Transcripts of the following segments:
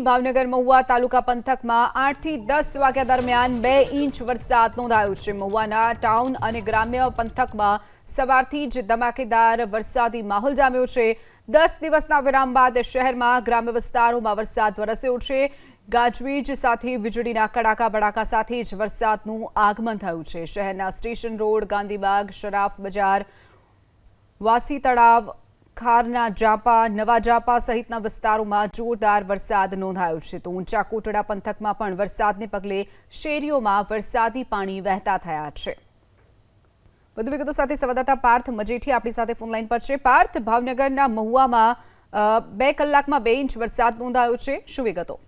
ભાવનગર મહુવા તાલુકા પંથકમાં આઠથી દસ વાગ્યા દરમિયાન બે ઇંચ વરસાદ નોંધાયો છે. મહુવાના ટાઉન અને ગ્રામ્ય પંથકમાં સવારથી જ ધમાકેદાર વરસાદી માહોલ જામ્યો છે. દસ દિવસના વિરામ બાદ શહેરમાં ગ્રામ્ય વિસ્તારોમાં વરસાદ વરસ્યો છે. ગાજવીજ સાથે વીજળીના કડાકા બડાકા સાથે જ વરસાદનું આગમન થયું છે. શહેરના સ્ટેશન રોડ, ગાંધીબાગ, શરાફ બજાર, વાસી તળાવ ખારના જાપા, નવા જાપા સહિતના વિસ્તારોમાં જોરદાર વરસાદ નોંધાયો છે. તો ઊંચા કોટડા પંથકમાં પણ વરસાદને પગલે શેરીઓમાં વરસાદી પાણી વહેતા થયા છે. વધુ વિગતો સાથે સંવાદદાતા પાર્થ મજેઠી આપણી સાથે ફોનલાઈન પર છે. પાર્થ, ભાવનગરના મહુવામાં બે કલાકમાં બે ઇંચ વરસાદ નોંધાયો છે. શું વિગતો?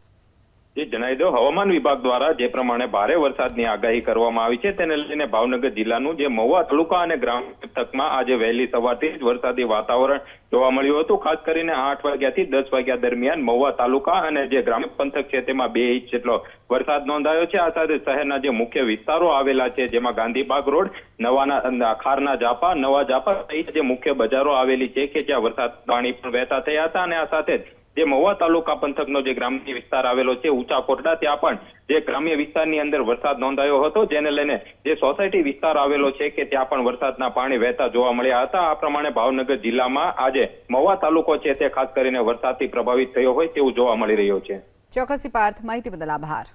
જે જણાવી દો, હવામાન વિભાગ દ્વારા જે પ્રમાણે ભારે વરસાદની આગાહી કરવામાં આવી છે, તેને લઈને ભાવનગર જિલ્લાનું જે મહુવા તાલુકા અને ગ્રામ પંથકમાં આજે વહેલી સવારથી જ વરસાદી વાતાવરણ જોવા મળ્યું હતું. ખાસ કરીને આઠ વાગ્યાથી દસ વાગ્યા દરમિયાન મહુવા તાલુકા અને જે ગ્રામ્ય પંથક છે તેમાં બે ઇંચ જેટલો વરસાદ નોંધાયો છે. આ સાથે શહેરના જે મુખ્ય વિસ્તારો આવેલા છે, જેમાં ગાંધીબાગ રોડ, નવાના ખારના જાપા, નવા જાપા સહિત જે મુખ્ય બજારો આવેલી છે કે જ્યાં વરસાદ પાણી પણ વહેતા થયા હતા અને આ સાથે જે મહુવા તાલુકા પંથકનો જે ગ્રામ્ય વિસ્તાર આવેલો છે, ઊંચા કોટડા ત્યાં પણ જે ગ્રામ્ય વિસ્તારની અંદર વરસાદ નોંધાયો હતો, જેને લઈને જે સોસાયટી વિસ્તાર આવેલો છે કે ત્યાં પણ વરસાદના પાણી વહેતા જોવા મળ્યા હતા. આ પ્રમાણે ભાવનગર જિલ્લામાં આજે મહુવા તાલુકો છે તે ખાસ કરીને વરસાદથી પ્રભાવિત થયો હોય તેવું જોવા મળી રહ્યું છે. ચોક્કસી પાર્થ માહિતી બદલ આભાર.